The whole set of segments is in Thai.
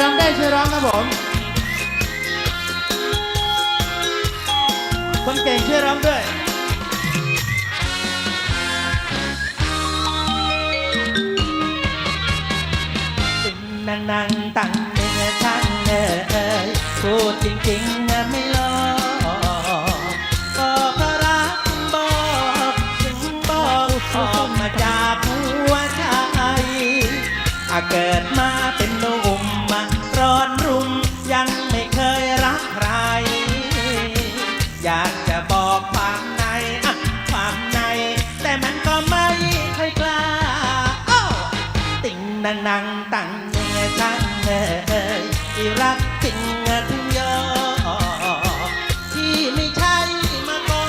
รำได้ช่วยร้องครับผม คนเก่งช่วยร้องด้วยติงนางนางตั้งเนื้อช่างเอ่ยพูดจริงๆนะไม่หลอกก็เพระรักบอกถึงบอกออกมาจากหัวใจอาเกิดมา นางนางตังเนื้อช่างเอ่ยที่รักจริงถึงยอที่ไม่ใช่มาก็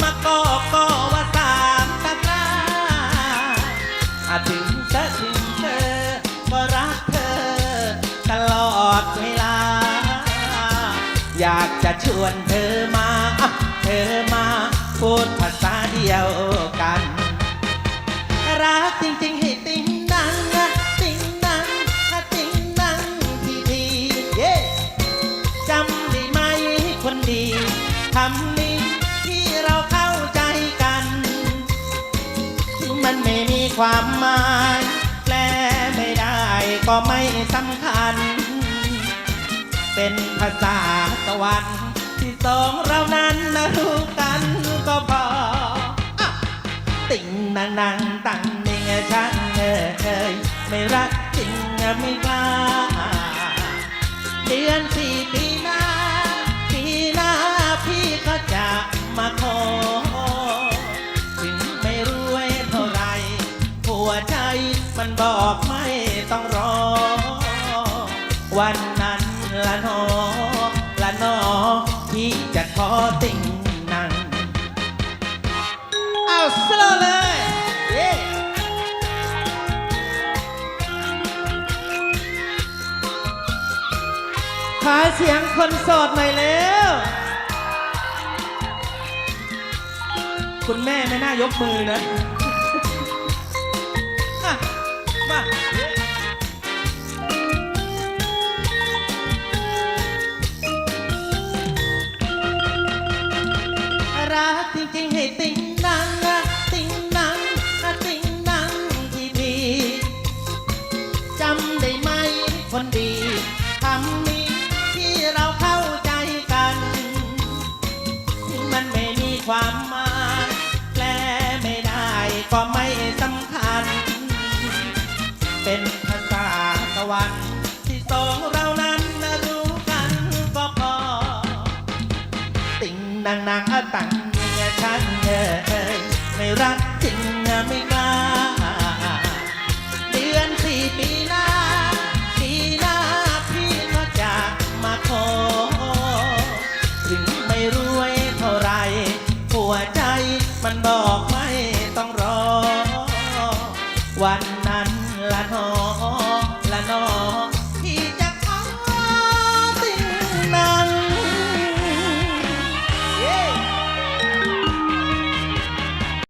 มาก็ก็ว่าตามตะกร้าอาถึงจะถึงเธอก็รักเธอ ตลอดเวลา อยากจะชวนเธอมา เธอมาพูดภาษาเดียว ดีคำนี้ที่เราเข้าใจกันถึงมันไม่มีความหมายแปลไม่ได้ก็ไม่สำคัญ เป็นภาษาสวรรค์ที่สองเรานั้นนะรู้กันก็พออติ่งนางนางตังเนียช่างเอ่ยไม่รักจริงไม่กล้าเดือนสี่ มันบอกไม่ต้องรอ วันนั้นละนอละนอพี่จะขอติ่งนางเอาสโลว์เลย เย้ขอเสียงคนโสดหน่อยเร็ว คุณแม่ไม่น่ายกมือนะ มารักจริงๆให้ติงนั้น เป็นภาษาสวรรค์ที่สองเรานั้นนะรู้กันก็พอ ติ่งนางนางอะตังเมียฉันเอ่ยไม่รักจริงไม่กล้าเดือนสี่ปีหน้าปีหน้าพี่ก็จะมาขอถึงไม่รวยเท่าไร หัวใจมันบอกไม่ต้องรอวัน ละนอ